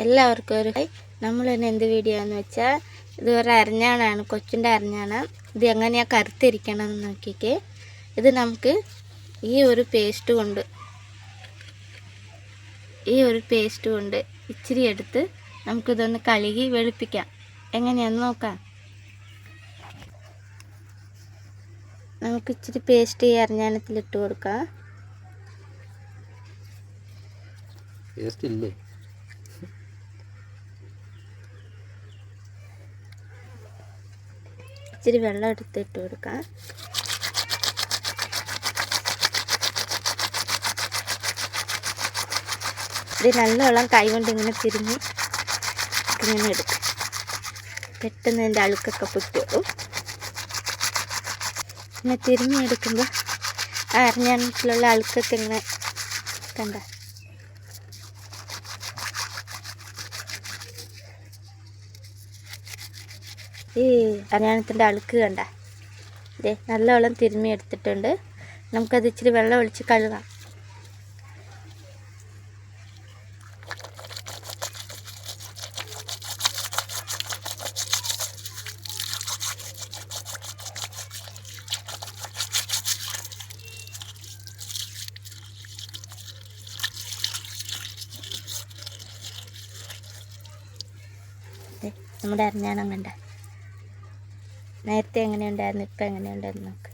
എല്ലാവർക്കും ഒരു നമ്മൾ തന്നെ എന്ത് വീഡിയോ എന്ന് വെച്ചാൽ ഇത് ഒരു അരഞ്ഞാണാണ് കൊച്ചിന്റെ അരഞ്ഞാണ്. ഇത് എങ്ങനെയാ കറുത്തിരിക്കണം എന്ന് നോക്കിക്കേ. ഇത് നമുക്ക് ഈ ഒരു പേസ്റ്റ് കൊണ്ട് ഈ ഒരു പേസ്റ്റ് കൊണ്ട് ഇച്ചിരി എടുത്ത് നമുക്കിതൊന്ന് കഴുകി വെളുപ്പിക്കാം. എങ്ങനെയാന്ന് നോക്കാം. നമുക്ക് ഇച്ചിരി പേസ്റ്റ് ഈ അരഞ്ഞാനത്തിൽ ഇട്ട് കൊടുക്കാം. പേസ്റ്റ് ഇല്ലേ? ഇച്ചിരി വെള്ളം എടുത്തിട്ട് കൊടുക്കാം. ഇത് നല്ലോണം കൈ കൊണ്ട് ഇങ്ങനെ തിരിഞ്ഞ് ഇങ്ങനെ എടുക്കും. പെട്ടെന്ന് എന്റെ അഴുക്കൊക്കെ പൊട്ടും ഇങ്ങനെ തിരിഞ്ഞെടുക്കുമ്പോൾ ആ അരഞ്ഞാണത്തിലുള്ള അഴുക്കൊക്കെ ഇങ്ങനെ കണ്ട? ഈ കല്യാണത്തിന്റെ അഴുക്ക് കണ്ട. ഇതേ നല്ലോണം തിരുമ്മി എടുത്തിട്ടുണ്ട്. നമുക്കത് ഇച്ചിരി വെള്ളം ഒഴിച്ച് കഴുകാം. നമ്മുടെ അരഞ്ഞാണം കണ്ട. നേരത്തെ എങ്ങനെ ഉണ്ടായിരുന്നു ഇപ്പം എങ്ങനെയുണ്ടായിരുന്നു നോക്ക്.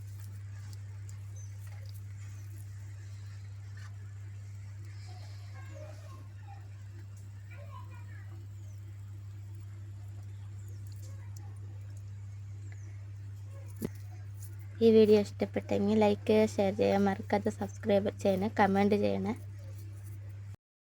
ഈ വീഡിയോ ഇഷ്ടപ്പെട്ടെങ്കിൽ ലൈക്ക് ഷെയർ ചെയ്യുക മറക്കാതെ സബ്സ്ക്രൈബ് ചെയ്യണേ കമന്റ് ചെയ്യണേ.